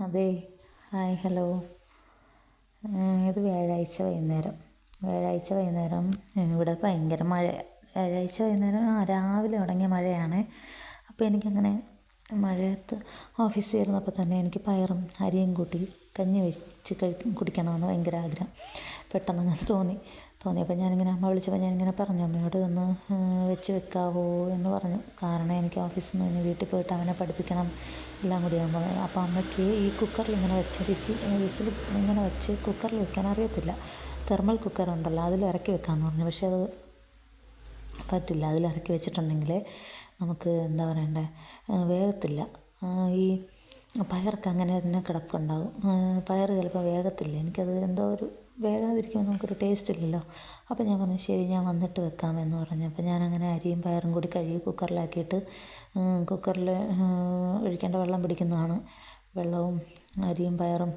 അതെ. Hi hello. ഇത് വ്യാഴാഴ്ച വൈകുന്നേരം. വ്യാഴാഴ്ച വൈകുന്നേരം ഇവിടെ ഭയങ്കര മഴ. വ്യാഴാഴ്ച വൈകുന്നേരം ആ രാവിലെ തുടങ്ങിയ മഴയാണ്. അപ്പോൾ എനിക്കങ്ങനെ മഴയത്ത് ഓഫീസിൽ ഇരുന്നപ്പോൾ തന്നെ എനിക്ക് പയറും അരിയും കൂട്ടി കഞ്ഞി വെച്ച് കഴി കുടിക്കണമെന്ന് ഭയങ്കര ആഗ്രഹം. പെട്ടെന്ന് അങ്ങനെ തോന്നി. തോന്നിയപ്പോൾ ഞാനിങ്ങനെ അമ്മ വിളിച്ചപ്പോൾ ഞാനിങ്ങനെ പറഞ്ഞു അമ്മയോട് ഒന്ന് വെച്ച് വെക്കാവോ? എന്ന് പറഞ്ഞു. കാരണം എനിക്ക് ഓഫീസിൽ നിന്ന് വീട്ടിൽ പോയിട്ട് അവനെ പഠിപ്പിക്കണം. എല്ലാം കൂടി ആകുമ്പോൾ അപ്പോൾ അമ്മയ്ക്ക് ഈ കുക്കറിൽ ഇങ്ങനെ വെച്ച് വിസിൽ വിസിൽ ഇങ്ങനെ വെച്ച് കുക്കറിൽ വെക്കാൻ അറിയത്തില്ല. തെർമൽ കുക്കർ ഉണ്ടല്ലോ അതിൽ ഇറക്കി വെക്കാമെന്ന് പറഞ്ഞു. പക്ഷേ അത് പറ്റില്ല. അതിൽ ഇറക്കി വെച്ചിട്ടുണ്ടെങ്കിൽ നമുക്ക് എന്താ പറയണ്ടേ? വേഗത്തില്ല. ഈ പയർക്ക് അങ്ങനെ തന്നെ കിടപ്പുണ്ടാകും. പയർ ചിലപ്പോൾ വേഗത്തില്ല. എനിക്കത് എന്തോ ഒരു വേഗാതിരിക്കുമ്പോൾ നമുക്കൊരു ടേസ്റ്റ് ഇല്ലല്ലോ. അപ്പോൾ ഞാൻ പറഞ്ഞു ശരി ഞാൻ വന്നിട്ട് വെക്കാമെന്ന് പറഞ്ഞു. അപ്പോൾ ഞാനങ്ങനെ അരിയും പയറും കൂടി കഴുകി കുക്കറിലാക്കിയിട്ട് കുക്കറിൽ ഒഴിക്കേണ്ട വെള്ളം പിടിക്കുന്നതാണ്. വെള്ളവും അരിയും പയറും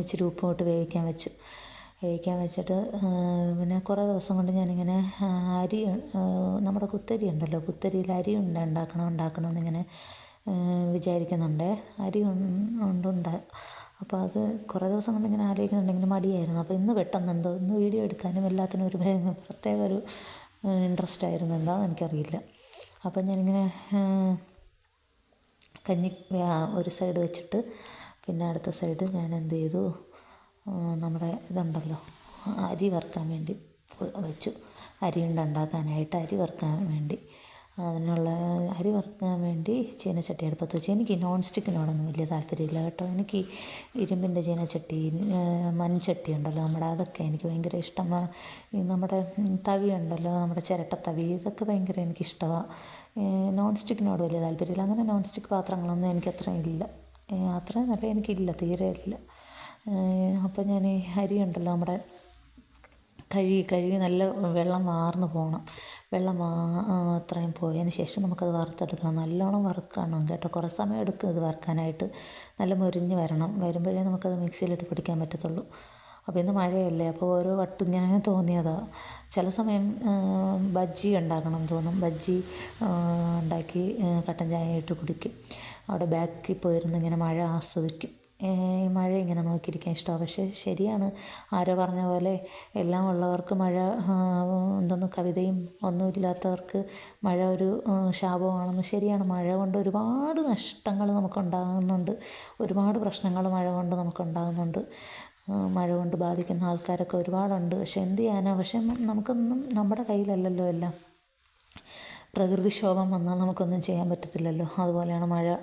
ഇച്ചിരി ഉപ്പും ഇട്ട് വേവിക്കാൻ വെച്ചു. വേവിക്കാൻ വെച്ചിട്ട് പിന്നെ കുറേ ദിവസം കൊണ്ട് ഞാനിങ്ങനെ അരി നമ്മുടെ കുത്തരി ഉണ്ടല്ലോ. കുത്തരിയിൽ അരി ഉണ്ട ഉണ്ടാക്കണം ഉണ്ടാക്കണം എന്നിങ്ങനെ വിചാരിക്കുന്നുണ്ട്. അരി കൊണ്ടുണ്ട അപ്പോൾ അത് കുറേ ദിവസം കൊണ്ട് ഇങ്ങനെ ആലോചിക്കുന്നുണ്ടെങ്കിലും മടിയായിരുന്നു. അപ്പോൾ ഇന്ന് പെട്ടെന്ന് എന്തോ ഇന്ന് വീഡിയോ എടുക്കാനും എല്ലാത്തിനും ഒരു പ്രത്യേക ഒരു ഇൻട്രസ്റ്റ് ആയിരുന്നു. എന്താണെന്ന് എനിക്കറിയില്ല. അപ്പോൾ ഞാനിങ്ങനെ കഞ്ഞി ഒരു സൈഡ് വെച്ചിട്ട് പിന്നെ അടുത്ത സൈഡ് ഞാൻ എന്ത് ചെയ്തു? നമ്മുടെ ഇതുണ്ടല്ലോ അരി വറുക്കാൻ വേണ്ടി വെച്ചു. അരി ഉണ്ട ഉണ്ടാക്കാനായിട്ട് അരി വറുക്കാൻ വേണ്ടി അതിനുള്ള അരി വറുക്കാൻ വേണ്ടി ചീനച്ചട്ടി അടുപ്പത്ത് വെച്ച് എനിക്ക് നോൺ സ്റ്റിക്കിനോടൊന്നും വലിയ താല്പര്യമില്ല കേട്ടോ. എനിക്ക് ഇരുമ്പിന്റെ ചീനച്ചട്ടി മൺചട്ടി ഉണ്ടല്ലോ നമ്മുടെ അതൊക്കെ എനിക്ക് ഭയങ്കര ഇഷ്ടമാണ് നമ്മുടെ തവി ഉണ്ടല്ലോ നമ്മുടെ ചിരട്ടത്തവി ഇതൊക്കെ ഭയങ്കര എനിക്കിഷ്ടമാണ് നോൺ സ്റ്റിക്കിനോട് വലിയ താല്പര്യമില്ല. അങ്ങനെ നോൺ സ്റ്റിക്ക് പാത്രങ്ങളൊന്നും എനിക്ക് അത്രയും ഇല്ല. അത്രയും നല്ല എനിക്കില്ല തീരെ ഇല്ല. അപ്പം ഞാൻ അരി ഉണ്ടല്ലോ നമ്മുടെ കഴുകി കഴുകി നല്ല വെള്ളം വാർന്നു പോകണം വെള്ളം അത്രയും പോയതിന് ശേഷം നമുക്കത് വറുത്തെടുക്കണം. നല്ലോണം വറുക്കണം കേട്ടോ. കുറേ സമയം എടുക്കും ഇത് വറുക്കാനായിട്ട്. നല്ല മുരിഞ്ഞ് വരണം. വരുമ്പോഴേ നമുക്കത് മിക്സിയിലിട്ട് പിടിക്കാൻ പറ്റത്തുള്ളൂ. അപ്പോൾ ഇന്ന് മഴയല്ലേ? അപ്പോൾ ഓരോ വട്ടം ഇങ്ങനെ തോന്നിയതാണ് ചില സമയം ബജ്ജി ഉണ്ടാക്കണം തോന്നും. ബജ്ജി ഉണ്ടാക്കി കട്ടൻ ചായ ഇട്ട് കുടിക്കും. അവിടെ ബാക്കിൽ പോയിരുന്ന് ഇങ്ങനെ മഴ ആസ്വദിക്കും. മഴ ഇങ്ങനെ നോക്കിയിരിക്കാൻ ഇഷ്ടമാണ്. പക്ഷേ ശരിയാണ്. ആരോ പറഞ്ഞ പോലെ എല്ലാം ഉള്ളവർക്ക് മഴ എന്തെന്ന് കവിതയും ഒന്നും ഇല്ലാത്തവർക്ക് മഴ ഒരു ശാപമാണെന്ന് ശരിയാണ്. മഴ കൊണ്ട് ഒരുപാട് നഷ്ടങ്ങൾ നമുക്കുണ്ടാകുന്നുണ്ട്. ഒരുപാട് പ്രശ്നങ്ങൾ മഴ കൊണ്ട് നമുക്കുണ്ടാകുന്നുണ്ട്. മഴ കൊണ്ട് ബാധിക്കുന്ന ആൾക്കാരൊക്കെ ഒരുപാടുണ്ട്. പക്ഷെ എന്ത് ചെയ്യാനാണ് പക്ഷെ നമുക്കൊന്നും നമ്മുടെ കയ്യിലല്ലല്ലോ എല്ലാം. പ്രകൃതിക്ഷോഭം വന്നാൽ നമുക്കൊന്നും ചെയ്യാൻ പറ്റത്തില്ലല്ലോ. അതുപോലെയാണ് മഴ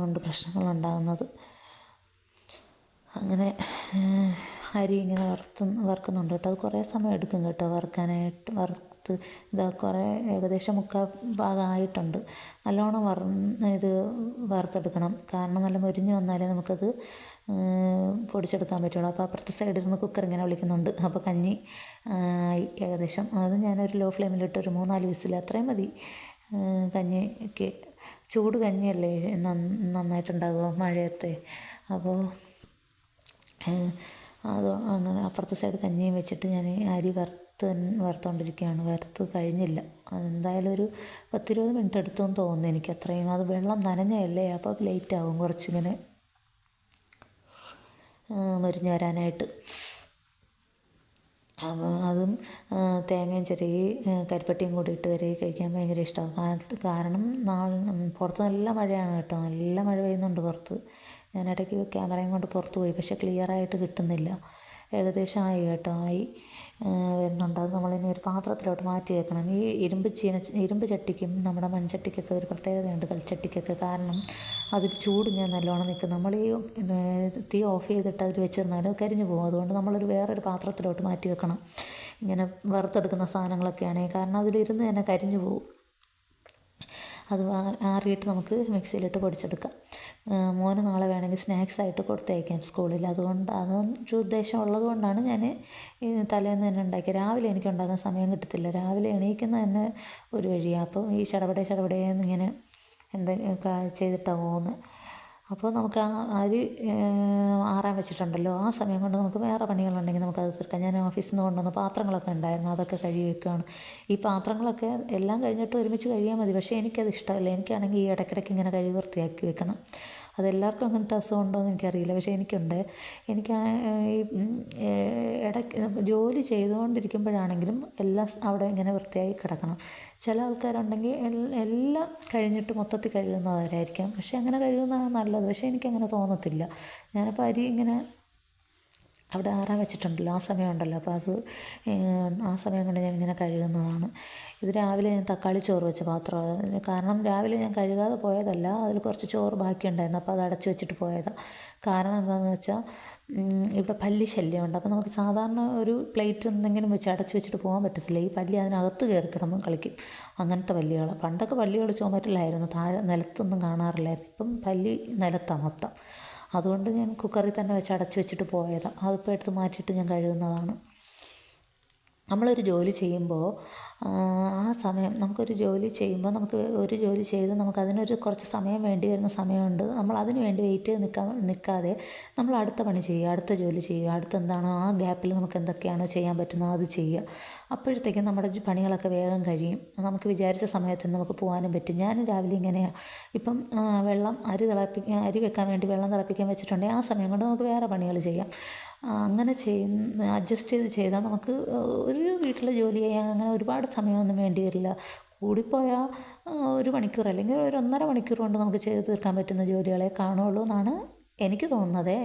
കൊണ്ട് പ്രശ്നങ്ങളുണ്ടാകുന്നത് അങ്ങനെ അരി ഇങ്ങനെ വറുത്ത് വറുക്കുന്നുണ്ട് കേട്ടോ. അത് കുറേ സമയം എടുക്കും കേട്ടോ വറുക്കാനായിട്ട്. വറുത്ത് ഇതാ കുറേ ഏകദേശം മുക്കാൽ ഭാഗമായിട്ടുണ്ട് നല്ലോണം വറ ഇത് വറുത്തെടുക്കണം. കാരണം നല്ല മൊരിഞ്ഞ് വന്നാലേ നമുക്കത് പൊടിച്ചെടുക്കാൻ പറ്റുള്ളൂ. അപ്പോൾ അപ്പുറത്തെ സൈഡിൽ നിന്ന് കുക്കർ ഇങ്ങനെ വിളിക്കുന്നുണ്ട്. അപ്പോൾ കഞ്ഞി ഏകദേശം. അത് ഞാനൊരു ലോ ഫ്ലെയിമിലിട്ട് ഒരു മൂന്നാൽ വിസിൽ അത്രയും മതി. കഞ്ഞിക്ക്. ചൂട് കഞ്ഞിയല്ലേ നന്നായിട്ടുണ്ടാകുക മഴയത്തെ. അപ്പോൾ അത് അങ്ങനെ അപ്പുറത്തെ സൈഡ് കഞ്ഞിയും വെച്ചിട്ട് ഞാൻ അരി വറുത്ത് വറുത്തുകൊണ്ടിരിക്കുകയാണ് വറുത്ത് കഴിഞ്ഞില്ല. അതെന്തായാലും ഒരു പത്തിരുപത് മിനിറ്റ് എടുത്തെന്ന് തോന്നുന്നു എനിക്ക് അത്രയും. അത് വെള്ളം നനഞ്ഞല്ലേ അപ്പോൾ ലേറ്റ് ആകും കുറച്ചിങ്ങനെ മരിഞ്ഞ് വരാനായിട്ട്. അപ്പം അതും തേങ്ങയും ചെറിയ കരിപ്പട്ടിയും കൂടി ഇട്ട് വരെ കഴിക്കാൻ ഭയങ്കര ഇഷ്ടമാണ് കാരണം നാളെ പുറത്ത് നല്ല മഴയാണ് കേട്ടോ. നല്ല മഴ പെയ്യുന്നുണ്ട് പുറത്ത്. ഞാൻ ഇടയ്ക്ക് ക്യാമറയും കൊണ്ട് പുറത്ത് പോയി പക്ഷെ ക്ലിയറായിട്ട് കിട്ടുന്നില്ല. ഏകദേശം ആയി കേട്ടോ ആയി. വരുന്നുണ്ട്. അത് നമ്മളിനി ഒരു പാത്രത്തിലോട്ട് മാറ്റി വെക്കണം. ഈ ഇരുമ്പ് ചീന ഇരുമ്പ് ചട്ടിക്കും നമ്മുടെ മൺചട്ടിക്കൊക്കെ ഒരു പ്രത്യേകതയുണ്ട് കൽച്ചട്ടിക്കൊക്കെ. കാരണം അതിൽ ചൂട് ഞാൻ നല്ലോണം നിൽക്കും. നമ്മൾ ഈ തീ ഓഫ് ചെയ്തിട്ട് അതിൽ വെച്ചിരുന്നാലും കരിഞ്ഞു പോകും. അതുകൊണ്ട് നമ്മളൊരു വേറൊരു പാത്രത്തിലോട്ട് മാറ്റി വെക്കണം. ഇങ്ങനെ വറുത്തെടുക്കുന്ന സാധനങ്ങളൊക്കെയാണെങ്കിൽ കാരണം അതിലിരുന്ന് തന്നെ കരിഞ്ഞു പോകും. അത് ആറിയിട്ട് നമുക്ക് മിക്സിയിലിട്ട് പൊടിച്ചെടുക്കാം. മോന് നാളെ വേണമെങ്കിൽ സ്നാക്സ് ആയിട്ട് കൊടുത്തയക്കാം സ്കൂളിൽ. അതുകൊണ്ട് അതൊരു ഉദ്ദേശം ഉള്ളത് കൊണ്ടാണ് ഞാൻ തലേന്ന് തന്നെ ഉണ്ടാക്കി രാവിലെ എനിക്ക് ഉണ്ടാക്കാൻ സമയം കിട്ടത്തില്ല. രാവിലെ എണീക്കുന്ന തന്നെ ഒരു വഴിയാണ് അപ്പം ഈ ചടപടേ ചടപടേന്ന് ഇങ്ങനെ എന്താ ചെയ്തിട്ടാണ് പോകുന്നത്. അപ്പോൾ നമുക്ക് ആ അരി ആറാൻ വെച്ചിട്ടുണ്ടല്ലോ. ആ സമയം കൊണ്ട് നമുക്ക് വേറെ പണികളുണ്ടെങ്കിൽ നമുക്കത് തീർക്കാം. ഞാൻ ഓഫീസിൽ നിന്ന് കൊണ്ടുവന്ന പാത്രങ്ങളൊക്കെ ഉണ്ടായിരുന്നു. അതൊക്കെ കഴുകി വെക്കുകയാണ് ഈ പാത്രങ്ങളൊക്കെ എല്ലാം കഴിഞ്ഞിട്ട് ഒരുമിച്ച് കഴിയാൽ മതി. പക്ഷേ എനിക്കത് ഇഷ്ടമല്ല. എനിക്കാണെങ്കിൽ ഈ ഇടയ്ക്കിടയ്ക്ക് ഇങ്ങനെ കഴുകി വൃത്തിയാക്കി വെക്കണം. അതെല്ലാവർക്കും അങ്ങനത്തെ അസുഖം ഉണ്ടോ എന്ന് എനിക്കറിയില്ല. പക്ഷേ എനിക്കുണ്ട്. എനിക്ക് ഈ ഇടയ്ക്ക് ജോലി ചെയ്തുകൊണ്ടിരിക്കുമ്പോഴാണെങ്കിലും എല്ലാം അവിടെ ഇങ്ങനെ വൃത്തിയായി കിടക്കണം. ചില ആൾക്കാരുണ്ടെങ്കിൽ എല്ലാം കഴിഞ്ഞിട്ട് മൊത്തത്തിൽ കഴുകുന്നവരായിരിക്കാം പക്ഷേ അങ്ങനെ കഴുകുന്നതാണ് നല്ലത്. പക്ഷേ എനിക്കങ്ങനെ തോന്നത്തില്ല. ഞാനപ്പോൾ അരി ഇങ്ങനെ അവിടെ ആറാൻ വെച്ചിട്ടുണ്ടല്ലോ ആ സമയമുണ്ടല്ലോ. അപ്പോൾ അത് ആ സമയം കൊണ്ട് ഞാനിങ്ങനെ കഴുകുന്നതാണ്. ഇത് രാവിലെ ഞാൻ തക്കാളി ചോറ് വെച്ച പാത്രം. കാരണം രാവിലെ ഞാൻ കഴുകാതെ പോയതല്ല അതിൽ കുറച്ച് ചോറ് ബാക്കിയുണ്ടായിരുന്നു. അപ്പോൾ അത് അടച്ചു വെച്ചിട്ട് പോയതാണ് കാരണം എന്താണെന്ന് വെച്ചാൽ ഇവിടെ പല്ലി ശല്യമുണ്ട്. അപ്പോൾ നമുക്ക് സാധാരണ ഒരു പ്ലേറ്റ് എന്തെങ്കിലും വെച്ച് അടച്ചു വെച്ചിട്ട് പോകാൻ പറ്റത്തില്ല. ഈ പല്ലി അതിനകത്ത് കയറി കിടന്നും കളിക്കും. അങ്ങനത്തെ പല്ലികൾ പണ്ടൊക്കെ പല്ലികൾ ചുമറ്റിലായിരുന്നു താഴെ നിലത്തൊന്നും കാണാറില്ലായിരുന്നു. ഇപ്പം പല്ലി നിലത്താണ് മൊത്തം അതുകൊണ്ട് ഞാൻ കുക്കറിൽ തന്നെ വെച്ച് അടച്ച് വെച്ചിട്ട് പോയതാണ് അതിപ്പോൾ എടുത്ത് മാറ്റിയിട്ട് ഞാൻ കഴുകുന്നതാണ്. നമ്മളൊരു ജോലി ചെയ്യുമ്പോൾ ആ സമയം നമുക്കൊരു ജോലി ചെയ്യുമ്പോൾ നമുക്ക് ഒരു ജോലി ചെയ്ത് നമുക്ക് അതിനൊരു കുറച്ച് സമയം വേണ്ടി വരുന്ന സമയമുണ്ട്. നമ്മൾ അതിന് വേണ്ടി വെയിറ്റ് ചെയ്ത് നിൽക്കാൻ നിൽക്കാതെ നമ്മൾ അടുത്ത പണി ചെയ്യുക അടുത്ത ജോലി ചെയ്യുക അടുത്ത എന്താണോ ആ ഗ്യാപ്പിൽ നമുക്ക് എന്തൊക്കെയാണ് ചെയ്യാൻ പറ്റുന്നത് അത് ചെയ്യുക. അപ്പോഴത്തേക്കും നമ്മുടെ പണികളൊക്കെ വേഗം കഴിയും. നമുക്ക് വിചാരിച്ച സമയത്ത് നമുക്ക് പോകാനും പറ്റും. ഞാൻ രാവിലെ ഇങ്ങനെയാണ് ഇപ്പം വെള്ളം അരി തിളപ്പിക്കാൻ അരി വെക്കാൻ വേണ്ടി വെള്ളം തിളപ്പിക്കാൻ വെച്ചിട്ടുണ്ടെങ്കിൽ ആ സമയം കൊണ്ട് നമുക്ക് വേറെ പണികൾ ചെയ്യാം. അങ്ങനെ ചെയ്യുന്ന അഡ്ജസ്റ്റ് ചെയ്ത് ചെയ്താൽ നമുക്ക് ഒരു വീട്ടിലെ ജോലി ചെയ്യാൻ അങ്ങനെ ഒരുപാട് സമയമൊന്നും വേണ്ടി വരില്ല. കൂടിപ്പോയാൽ ഒരു മണിക്കൂർ അല്ലെങ്കിൽ ഒരു ഒന്നര മണിക്കൂർ കൊണ്ട് നമുക്ക് ചെയ്ത് തീർക്കാൻ പറ്റുന്ന ജോലികളെ കാണുള്ളൂ എന്നാണ് എനിക്ക് തോന്നുന്നത്.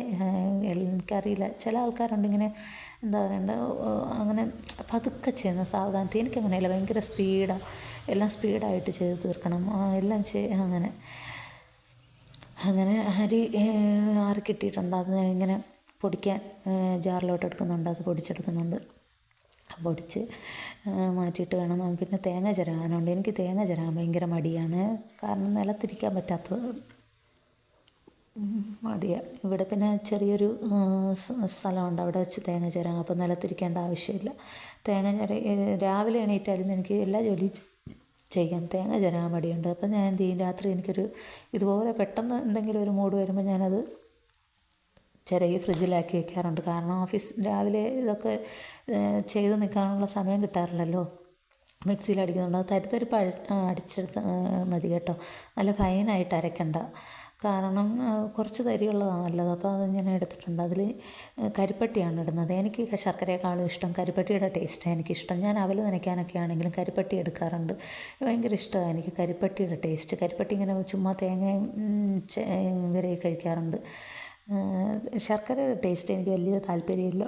എനിക്കറിയില്ല. ചില ആൾക്കാരുണ്ട് ഇങ്ങനെ എന്താ പറയണ്ട അങ്ങനെ പതുക്കെ ചെയ്യുന്ന സാവധാനത്തിൽ എനിക്കങ്ങനെയല്ല ഭയങ്കര സ്പീഡാണ് എല്ലാം സ്പീഡായിട്ട് ചെയ്ത് തീർക്കണം. എല്ലാം ചെയ് അങ്ങനെ അങ്ങനെ അരി ആറ് കിട്ടിയിട്ടുണ്ട്. അത് ഇങ്ങനെ പൊടിക്കാൻ ജാറിലോട്ട് എടുക്കുന്നുണ്ട്. അത് പൊടിച്ചെടുക്കുന്നുണ്ട്. പൊടിച്ച് മാറ്റിയിട്ട് വേണം. പിന്നെ തേങ്ങ ചിരകാനുണ്ട്. എനിക്ക് തേങ്ങ ചിരകാൻ ഭയങ്കര മടിയാണ്. കാരണം നിലത്തിരിക്കാൻ പറ്റാത്തത്. മടിയാണ് ഇവിടെ പിന്നെ ചെറിയൊരു സ്ഥലമുണ്ട്. അവിടെ വെച്ച് തേങ്ങ ചിരകാം. അപ്പോൾ നിലത്തിരിക്കേണ്ട ആവശ്യമില്ല. തേങ്ങ ചിര രാവിലെ എണീറ്റാലും എനിക്ക് എല്ലാ ജോലിയും ചെയ്യാം. തേങ്ങ ചിരകാൻ മടിയുണ്ട്. അപ്പോൾ ഞാൻ എന്ത് ചെയ്യും? രാത്രി എനിക്കൊരു ഇതുപോലെ പെട്ടെന്ന് എന്തെങ്കിലും ഒരു മൂഡ് വരുമ്പോൾ ഞാനത് ചിരകി ഫ്രിഡ്ജിലാക്കി വെക്കാറുണ്ട്. കാരണം ഓഫീസ് രാവിലെ ഇതൊക്കെ ചെയ്ത് നിൽക്കാനുള്ള സമയം കിട്ടാറില്ലല്ലോ. മിക്സിയിൽ അടിക്കുന്നുണ്ട്. അത് തരിത്തരിപ്പ് അടിച്ചെടുത്ത് മതി കേട്ടോ. നല്ല ഫൈനായിട്ട് അരയ്ക്കണ്ട കാരണം കുറച്ച് തരിയുള്ളതാണ് നല്ലത്. അപ്പോൾ അത് ഞാൻ എടുത്തിട്ടുണ്ട്. അതിൽ കരിപ്പട്ടിയാണ് ഇടുന്നത്. എനിക്ക് ശർക്കരയെക്കാളും ഇഷ്ടം കരിപ്പട്ടിയുടെ ടേസ്റ്റാണ് എനിക്കിഷ്ടം. ഞാൻ അവൽ നനയ്ക്കാനൊക്കെ ആണെങ്കിലും കരിപ്പട്ടി എടുക്കാറുണ്ട്. ഭയങ്കര ഇഷ്ടമാണ് എനിക്ക് കരിപ്പട്ടിയുടെ ടേസ്റ്റ് കരിപ്പട്ടി ഇങ്ങനെ ചുമ്മാ തേങ്ങയും വരെ കഴിക്കാറുണ്ട്. ശർക്കരയുടെ ടേസ്റ്റ് എനിക്ക് വലിയ താല്പര്യമില്ല.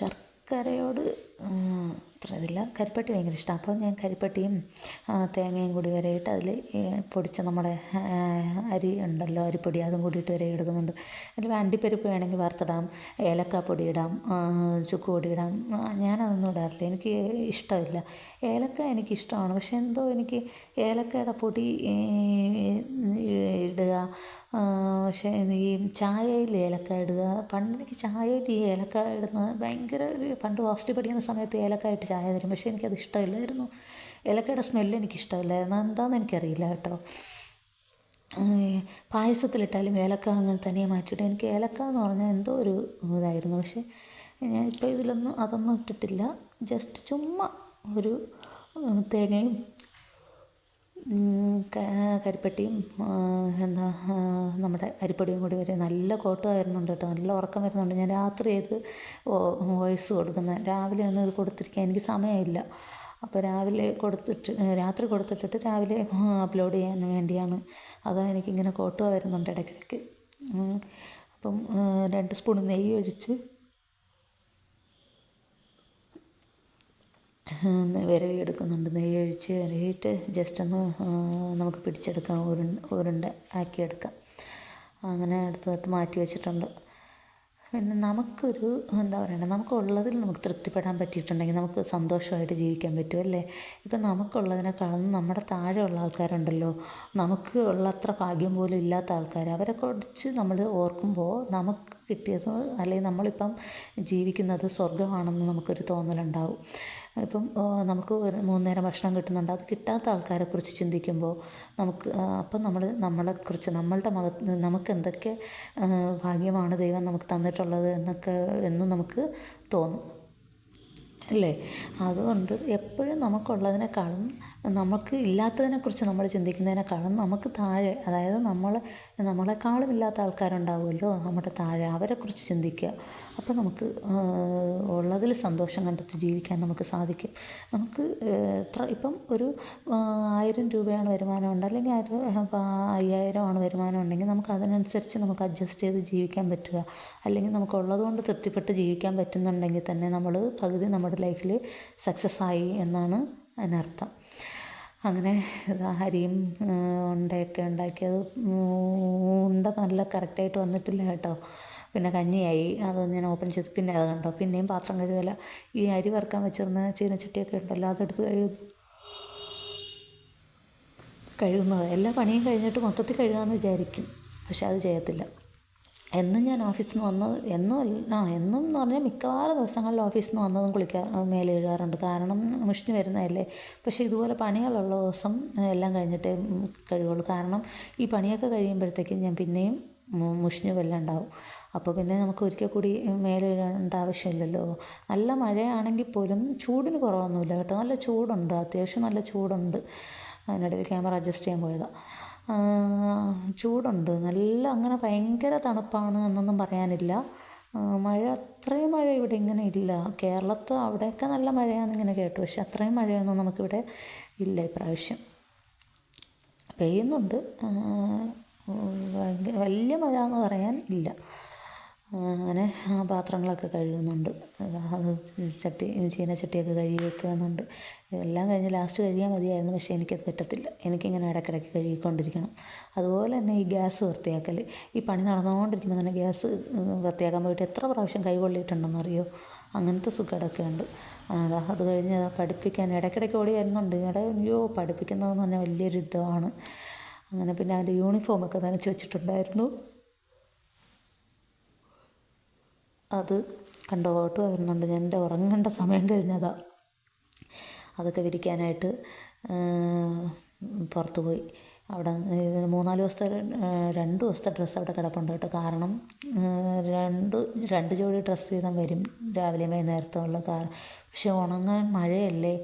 ശർക്കരയോട് അത്ര ഇതില്ല കരിപ്പട്ടി ഭയങ്കര ഇഷ്ടമാണ് അപ്പോൾ ഞാൻ കരിപ്പട്ടിയും തേങ്ങയും കൂടി വരെയിട്ട് അതിൽ പൊടിച്ച നമ്മുടെ അരി ഉണ്ടല്ലോ അരിപ്പൊടി അതും കൂടിയിട്ട് വരെ എടുക്കുന്നുണ്ട് അതിൽ അണ്ടിപ്പരിപ്പ് വേണമെങ്കിൽ വറുത്തിടാം ഏലക്കാപ്പൊടി ഇടാം ചുക്ക് പൊടി ഇടാം. ഞാനതൊന്നും ഇടാറില്ല. എനിക്ക് ഇഷ്ടമില്ല. ഏലക്ക എനിക്കിഷ്ടമാണ്. പക്ഷെ എന്തോ എനിക്ക് ഏലക്കയുടെ പൊടി ഇടുക പക്ഷേ ഈ ചായയിൽ ഏലക്ക ഇടുക പണ്ട് എനിക്ക് ചായയിൽ ഈ ഏലക്ക ഇടുന്നത് ഭയങ്കര ഒരു പണ്ട് ഹോസ്റ്റലിൽ പഠിക്കുന്ന സമയത്ത് ഏലക്ക ഇട്ട് ചായ തരും. പക്ഷേ എനിക്കത് ഇഷ്ടമില്ലായിരുന്നു. ഏലക്കയുടെ സ്മെല്ല് എനിക്കിഷ്ടമില്ലായിരുന്നു. എന്താണെന്ന് എനിക്കറിയില്ല കേട്ടോ. പായസത്തിലിട്ടാലും ഏലക്ക അങ്ങനെ തന്നെ മാറ്റിയിട്ട് എനിക്ക് ഏലക്ക എന്ന് പറഞ്ഞാൽ എന്തോ ഒരു ഇതായിരുന്നു. പക്ഷേ ഞാൻ ഇപ്പോൾ ഇതിലൊന്നും അതൊന്നും ഇട്ടിട്ടില്ല. ജസ്റ്റ് ചുമ്മാ ഒരു തേങ്ങയും കരിപ്പട്ടിയും എന്താ നമ്മുടെ അരിപ്പൊടിയും കൂടി വരെ നല്ല കോട്ടം ആയിരുന്നുണ്ട് കേട്ടോ. നല്ല ഉറക്കം വരുന്നുണ്ട്. ഞാൻ രാത്രി ഇത് വോയിസ് കൊടുക്കുന്നത് രാവിലെ ഒന്നും ഇത് കൊടുത്തിരിക്കാൻ എനിക്ക് സമയമില്ല. അപ്പോൾ രാവിലെ കൊടുത്തിട്ട് രാത്രി കൊടുത്തിട്ടിട്ട് രാവിലെ അപ്ലോഡ് ചെയ്യാൻ വേണ്ടിയാണ്. അതാ എനിക്കിങ്ങനെ കോട്ടുക വരുന്നുണ്ട് ഇടയ്ക്കിടയ്ക്ക്. അപ്പം രണ്ട് സ്പൂൺ നെയ്യ് ഒഴിച്ച് വിരവി എടുക്കുന്നുണ്ട് നെയ്യ് ഒഴിച്ച് വിരവിയിട്ട് ജസ്റ്റ് ഒന്ന് നമുക്ക് പിടിച്ചെടുക്കാം. ഉരുണ്ട ഉരുണ്ട ആക്കിയെടുക്കാം. അങ്ങനെ എടുത്ത് മാറ്റി വെച്ചിട്ടുണ്ട്. പിന്നെ നമുക്കൊരു എന്താ പറയണ്ടേ നമുക്കുള്ളതിൽ നമുക്ക് തൃപ്തിപ്പെടാൻ പറ്റിയിട്ടുണ്ടെങ്കിൽ നമുക്ക് സന്തോഷമായിട്ട് ജീവിക്കാൻ പറ്റും അല്ലേ? ഇപ്പം നമുക്കുള്ളതിനേക്കാളും നമ്മുടെ താഴെയുള്ള ആൾക്കാരുണ്ടല്ലോ. നമുക്ക് ഉള്ളത്ര ഭാഗ്യം പോലും ഇല്ലാത്ത ആൾക്കാർ അവരെ കുറിച്ച് നമ്മൾ ഓർക്കുമ്പോൾ നമുക്ക് കിട്ടിയത് അല്ലെങ്കിൽ നമ്മളിപ്പം ജീവിക്കുന്നത് സ്വർഗമാണെന്ന് നമുക്കൊരു തോന്നലുണ്ടാവും. ഇപ്പം നമുക്ക് മൂന്ന് നേരം ഭക്ഷണം കിട്ടുന്നുണ്ട്. അത് കിട്ടാത്ത ആൾക്കാരെക്കുറിച്ച് ചിന്തിക്കുമ്പോൾ നമുക്ക് അപ്പം നമ്മൾ നമ്മളെക്കുറിച്ച് നമ്മളുടെ മക നമുക്ക് എന്തൊക്കെ ഭാഗ്യമാണ് ദൈവം നമുക്ക് തന്നിട്ടുള്ളത് എന്നൊക്കെ എന്നും നമുക്ക് തോന്നും. അല്ലേ? അതുകൊണ്ട് എപ്പോഴും നമുക്കുള്ളതിനേക്കാളും നമുക്ക് ഇല്ലാത്തതിനെക്കുറിച്ച് നമ്മൾ ചിന്തിക്കുന്നതിനേക്കാളും നമുക്ക് താഴെ അതായത് നമ്മൾ നമ്മളെക്കാളും ഇല്ലാത്ത ആൾക്കാരുണ്ടാവുമല്ലോ നമ്മുടെ താഴെ അവരെക്കുറിച്ച് ചിന്തിക്കുക. അപ്പോൾ നമുക്ക് ഉള്ളതിൽ സന്തോഷം കണ്ടെത്തി ജീവിക്കാൻ നമുക്ക് സാധിക്കും. നമുക്ക് എത്ര ഇപ്പം ഒരു ആയിരം രൂപയാണ് വരുമാനം ഉണ്ട്. അല്ലെങ്കിൽ ആയിരം അയ്യായിരമാണ് വരുമാനം ഉണ്ടെങ്കിൽ നമുക്ക് അതിനനുസരിച്ച് നമുക്ക് അഡ്ജസ്റ്റ് ചെയ്ത് ജീവിക്കാൻ പറ്റുക. അല്ലെങ്കിൽ നമുക്ക് ഉള്ളതുകൊണ്ട് തൃപ്തിപ്പെട്ട് ജീവിക്കാൻ പറ്റുന്നുണ്ടെങ്കിൽ തന്നെ നമ്മൾ പകുതി നമ്മുടെ ലൈഫിൽ സക്സസ് ആയി എന്നാണ് അതിനർത്ഥം. അങ്ങനെ അരിയും ഉണ്ടയൊക്കെ ഉണ്ടാക്കി. അത് ഉണ്ട നല്ല കറക്റ്റായിട്ട് വന്നിട്ടില്ല കേട്ടോ. പിന്നെ കഞ്ഞിയായി. അത് ഞാൻ ഓപ്പൺ ചെയ്ത്. പിന്നെ അത് കണ്ടോ? പിന്നെയും പാത്രം കഴുകല. ഈ അരി വറുക്കാൻ വെച്ചിരുന്ന ചീനച്ചട്ടിയൊക്കെ ഉണ്ടല്ലോ അതെടുത്ത് കഴുകും കഴുകുന്നത്. എല്ലാ പണിയും കഴിഞ്ഞിട്ട് മൊത്തത്തിൽ കഴുകാമെന്ന് വിചാരിക്കും. പക്ഷെ അത് ചെയ്യത്തില്ല. എന്നും ഞാൻ ഓഫീസിൽ നിന്ന് വന്നത് എന്നും ആ എന്നും എന്ന് പറഞ്ഞാൽ മിക്കവാറും ദിവസങ്ങളിൽ ഓഫീസിൽ നിന്ന് വന്നതും കുളിക്കാൻ മേലെ എഴുതാറുണ്ട് കാരണം മുഷിഞ്ഞ് വരുന്നതല്ലേ. പക്ഷേ ഇതുപോലെ പണികളുള്ള ദിവസം എല്ലാം കഴിഞ്ഞിട്ടേ കഴുകുള്ളൂ കാരണം ഈ പണിയൊക്കെ കഴിയുമ്പോഴത്തേക്കും ഞാൻ പിന്നെയും മുഷിഞ്ഞ് വെല്ലം ഉണ്ടാവും. അപ്പോൾ പിന്നെ നമുക്ക് ഒരിക്കൽ കൂടി മേലെ എഴുതേണ്ട ആവശ്യമില്ലല്ലോ. നല്ല മഴയാണെങ്കിൽ പോലും ചൂടിന് കുറവൊന്നുമില്ല കേട്ടോ. നല്ല ചൂടുണ്ട്. അത്യാവശ്യം നല്ല ചൂടുണ്ട്. അതിനിടയിൽ ക്യാമറ അഡ്ജസ്റ്റ് ചെയ്യാൻ പോയതാണ് ചൂടുണ്ട്. നല്ല അങ്ങനെ ഭയങ്കര തണുപ്പാണ് എന്നൊന്നും പറയാനില്ല. മഴ അത്രയും മഴ ഇവിടെ ഇങ്ങനെ ഇല്ല. കേരളത്ത് അവിടെയൊക്കെ നല്ല മഴയാണെന്ന് ഇങ്ങനെ കേട്ടു. പക്ഷെ അത്രയും മഴയൊന്നും നമുക്കിവിടെ ഇല്ല ഇപ്രാവശ്യം. പെയ്യുന്നുണ്ട്. വലിയ മഴ എന്ന് പറയാൻ ഇല്ല. അങ്ങനെ ആ പാത്രങ്ങളൊക്കെ കഴുകുന്നുണ്ട്. അത് ചട്ടി ചീനച്ചട്ടിയൊക്കെ കഴുകി വെക്കുന്നുണ്ട്. എല്ലാം കഴിഞ്ഞ് ലാസ്റ്റ് കഴുകിയാൽ മതിയായിരുന്നു. പക്ഷേ എനിക്കത് പറ്റത്തില്ല. എനിക്കിങ്ങനെ ഇടയ്ക്കിടയ്ക്ക് കഴുകിക്കൊണ്ടിരിക്കണം. അതുപോലെ തന്നെ ഈ ഗ്യാസ് വൃത്തിയാക്കൽ ഈ പണി നടന്നുകൊണ്ടിരിക്കുമ്പോൾ തന്നെ ഗ്യാസ് വൃത്തിയാക്കാൻ പോയിട്ട് എത്ര പ്രാവശ്യം കൈ പൊള്ളിയിട്ടുണ്ടെന്നറിയോ? അങ്ങനത്തെ സുഖമൊക്കെ ഉണ്ട്. അതാ അത് കഴിഞ്ഞ് പഠിപ്പിക്കാൻ ഇടയ്ക്കിടയ്ക്ക് ഓടി വരുന്നുണ്ട്. ഇവിടെ അയ്യോ പഠിപ്പിക്കുന്നതെന്ന് പറഞ്ഞാൽ വലിയൊരു യുദ്ധമാണ് അങ്ങനെ പിന്നെ അവന്റെ യൂണിഫോമൊക്കെ നനച്ച് വെച്ചിട്ടുണ്ടായിരുന്നു. അത് കണ്ടോട്ട് വരുന്നുണ്ട്. എന്റെ ഉറങ്ങേണ്ട സമയം കഴിഞ്ഞതാ. അതൊക്കെ വിരിക്കാനായിട്ട് പുറത്ത് പോയി. അവിടെ മൂന്നാൽ ദിവസത്തെ രണ്ട് ദിവസത്തെ ഡ്രസ്സ് അവിടെ കിടപ്പുണ്ട് കേട്ടോ. കാരണം രണ്ട് രണ്ട് ജോഡി ഡ്രസ്സ് വീതം വരും രാവിലെ വൈകുന്നേരത്തും ഉള്ള കാരണം പക്ഷെ ഉണങ്ങാൻ മഴയല്ലേ?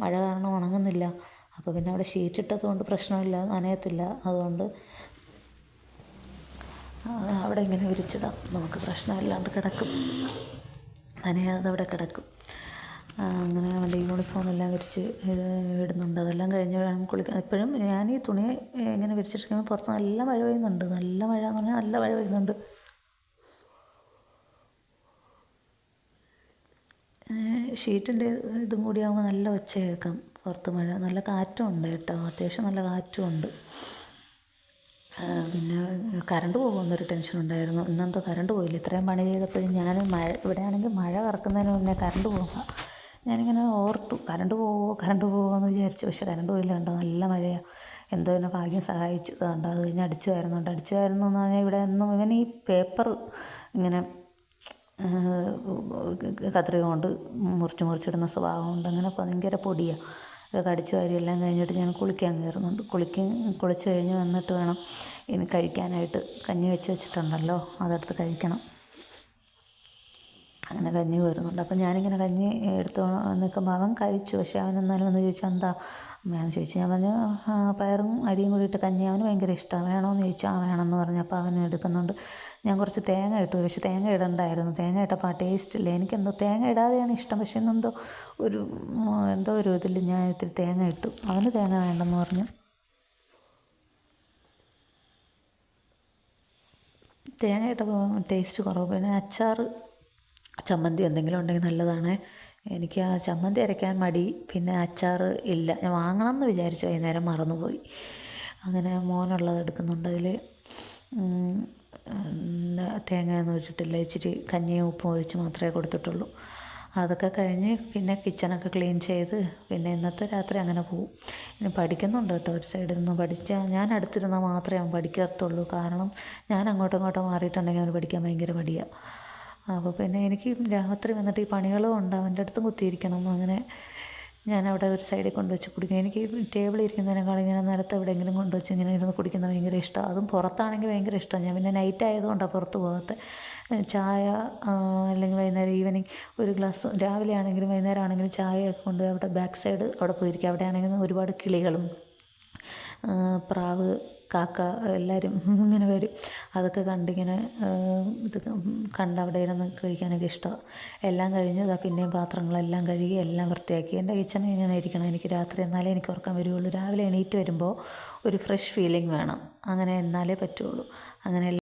മഴ കാരണം ഉണങ്ങുന്നില്ല. അപ്പോൾ പിന്നെ അവിടെ ഷീറ്റ് ഇട്ടത് കൊണ്ട് പ്രശ്നമില്ല നനയത്തില്ല. അതുകൊണ്ട് അവിടെ ഇങ്ങനെ വിരിച്ചിടാം. നമുക്ക് പ്രശ്നമില്ലാണ്ട് കിടക്കും. നനയാതെ അവിടെ കിടക്കും. അങ്ങനെ അവന്റെ യൂണിഫോം എല്ലാം വിരിച്ച് ഇടുന്നുണ്ട്. അതെല്ലാം കഴിഞ്ഞ് വേണം കുളിക്കാൻ. ഇപ്പോഴും ഞാൻ ഈ തുണി ഇങ്ങനെ വിരിച്ചിട്ടിരിക്കുമ്പോൾ പുറത്ത് നല്ല മഴ പെയ്യുന്നുണ്ട്. നല്ല മഴ എന്ന് പറഞ്ഞാൽ നല്ല മഴ പെയ്യുന്നുണ്ട്. ഷീറ്റിന്റെ ഇതും കൂടി ആകുമ്പോൾ നല്ല ഒച്ച കേൾക്കാം പുറത്ത് മഴ. നല്ല കാറ്റും ഉണ്ട് കേട്ടോ. അത്യാവശ്യം നല്ല കാറ്റും ഉണ്ട്. പിന്നെ കറണ്ട് പോകുമെന്നൊരു ടെൻഷൻ ഉണ്ടായിരുന്നു. ഇന്നെന്തോ കറണ്ട് പോയില്ല? ഇത്രയും പണി ചെയ്തപ്പോഴും ഞാൻ മഴ ഇവിടെയാണെങ്കിൽ മഴ കറക്കുന്നതിന് മുന്നേ കറണ്ട് പോകുക ഞാനിങ്ങനെ ഓർത്തു കറണ്ട് പോവോ കറണ്ട് പോവോ എന്ന് വിചാരിച്ചു. പക്ഷെ കറണ്ട് പോയില്ല കണ്ടോ? നല്ല മഴയാണ് എന്തോ എന്നെ ഭാഗ്യം സഹായിച്ചു. കണ്ടോ അത് കഴിഞ്ഞ് അടിച്ചു വരുന്നുണ്ട് അടിച്ചു വരുന്നു എന്ന് പറഞ്ഞാൽ ഇവിടെ എന്നും ഇവൻ ഈ പേപ്പർ ഇങ്ങനെ കത്രിക കൊണ്ട് മുറിച്ച് മുറിച്ചിടുന്ന സ്വഭാവമുണ്ട് അങ്ങനെ ഭയങ്കര പൊടിയാണ് ഇതൊക്കെ അടിച്ചു വാരി എല്ലാം കഴിഞ്ഞിട്ട് ഞാൻ കുളിക്കാൻ കയറുന്നുണ്ട്. കുളിക്കാൻ കുളിച്ച് കഴിഞ്ഞ് വന്നിട്ട് വേണം ഇനി കഴിക്കാനായിട്ട്. കഞ്ഞി വെച്ച് വെച്ചിട്ടുണ്ടല്ലോ. അതെടുത്ത് കഴിക്കണം. അങ്ങനെ കഞ്ഞി വരുന്നുണ്ട്. അപ്പം ഞാനിങ്ങനെ കഞ്ഞി എടുത്ത് നിൽക്കുമ്പോൾ അവൻ കഴിച്ചു. പക്ഷെ അവൻ എന്നാലും ഒന്ന് ചോദിച്ചാൽ എന്താ? ഞാൻ ചോദിച്ചു. ഞാൻ പറഞ്ഞു പയറും അരിയും കൂടി ഇട്ട് കഞ്ഞി അവന് ഭയങ്കര ഇഷ്ടമാണ് വേണമെന്ന് ചോദിച്ചു. ആ വേണമെന്ന് പറഞ്ഞപ്പോൾ അവൻ എടുക്കുന്നുണ്ട്. ഞാൻ കുറച്ച് തേങ്ങ ഇട്ടു. പക്ഷെ തേങ്ങ ഇടണ്ടായിരുന്നു. തേങ്ങ ഇട്ടപ്പോൾ ആ ടേസ്റ്റ് ഇല്ല. എനിക്കെന്തോ തേങ്ങ ഇടാതെയാണ് ഇഷ്ടം. പക്ഷെ ഇന്നെന്തോ ഒരു എന്തോ ഒരു ഇതിൽ ഞാൻ ഇത്തിരി തേങ്ങ ഇട്ടു. അവന് തേങ്ങ വേണ്ടെന്ന് പറഞ്ഞു. തേങ്ങ ഇട്ടപ്പോൾ ടേസ്റ്റ് കുറവ്. പിന്നെ അച്ചാർ ചമ്മന്തി എന്തെങ്കിലും ഉണ്ടെങ്കിൽ നല്ലതാണ്. എനിക്ക് ആ ചമ്മന്തി അരയ്ക്കാൻ മടി. പിന്നെ അച്ചാർ ഇല്ല. ഞാൻ വാങ്ങണം എന്ന് വിചാരിച്ചു. വൈകുന്നേരം മറന്നുപോയി. അങ്ങനെ മോനുള്ളത് എടുക്കുന്നുണ്ട് അതിൽ. തേങ്ങയൊന്നും ഒഴിച്ചിട്ടില്ല. ഇച്ചിരി കഞ്ഞിയും ഉപ്പും ഒഴിച്ച് മാത്രമേ കൊടുത്തിട്ടുള്ളൂ. അതൊക്കെ കഴിഞ്ഞ് പിന്നെ കിച്ചണൊക്കെ ക്ലീൻ ചെയ്ത് പിന്നെ ഇന്നത്തെ രാത്രി അങ്ങനെ പോവും. ഇനി പഠിക്കുന്നുണ്ട് കേട്ടോ ഒരു സൈഡിൽ നിന്ന്. പഠിച്ചാൽ ഞാൻ അടുത്തിരുന്നാൽ മാത്രമേ അവൻ പഠിക്കത്തുള്ളൂ. കാരണം ഞാൻ അങ്ങോട്ടും ഇങ്ങോട്ടും മാറിയിട്ടുണ്ടെങ്കിൽ അവന് പഠിക്കാൻ ഭയങ്കര മടിയാണ് അപ്പോൾ പിന്നെ എനിക്ക് രാത്രി വന്നിട്ട് ഈ പണികളും ഉണ്ട് അവന്റെ അടുത്തും കുത്തിയിരിക്കണം. അങ്ങനെ ഞാൻ അവിടെ ഒരു സൈഡിൽ കൊണ്ടുവച്ച് കുടിക്കും. എനിക്ക് ടേബിളിൽ ഇരിക്കുന്നതിനേക്കാൾ ഇങ്ങനെ നിലത്ത് എവിടെയെങ്കിലും കൊണ്ടുവച്ച് ഇങ്ങനെ ഇരുന്ന് കുടിക്കുന്നത് ഭയങ്കര ഇഷ്ടമാണ്. അതും പുറത്താണെങ്കിൽ ഭയങ്കര ഇഷ്ടമാണ്. ഞാൻ പിന്നെ നൈറ്റ് ആയതുകൊണ്ടാണ് പുറത്ത് പോകാത്ത ചായ അല്ലെങ്കിൽ വൈകുന്നേരം ഈവനിങ് ഒരു ഗ്ലാസ് രാവിലെ ആണെങ്കിലും വൈകുന്നേരം ആണെങ്കിലും ചായയൊക്കെ കൊണ്ട് അവിടെ ബാക്ക് സൈഡ് അവിടെ പോയിരിക്കും. അവിടെ ആണെങ്കിൽ ഒരുപാട് കിളികളും പ്രാവ് കാക്ക എല്ലാവരും ഇങ്ങനെ വരും. അതൊക്കെ കണ്ടിങ്ങനെ ഇത് കണ്ട് അവിടെ ഇരുന്ന് കഴിക്കാനൊക്കെ ഇഷ്ടമാണ് എല്ലാം കഴിഞ്ഞു ഇതാ പിന്നെയും പാത്രങ്ങളെല്ലാം കഴുകി എല്ലാം വൃത്തിയാക്കി. എന്റെ കിച്ചൺ ഇങ്ങനെ ഇരിക്കണം. എനിക്ക് രാത്രി എന്നാലേ എനിക്ക് ഉറക്കം വരികയുള്ളൂ രാവിലെ എണീറ്റ് വരുമ്പോൾ ഒരു ഫ്രഷ് ഫീലിംഗ് വേണം. അങ്ങനെ എന്നാലേ പറ്റുള്ളൂ. അങ്ങനെ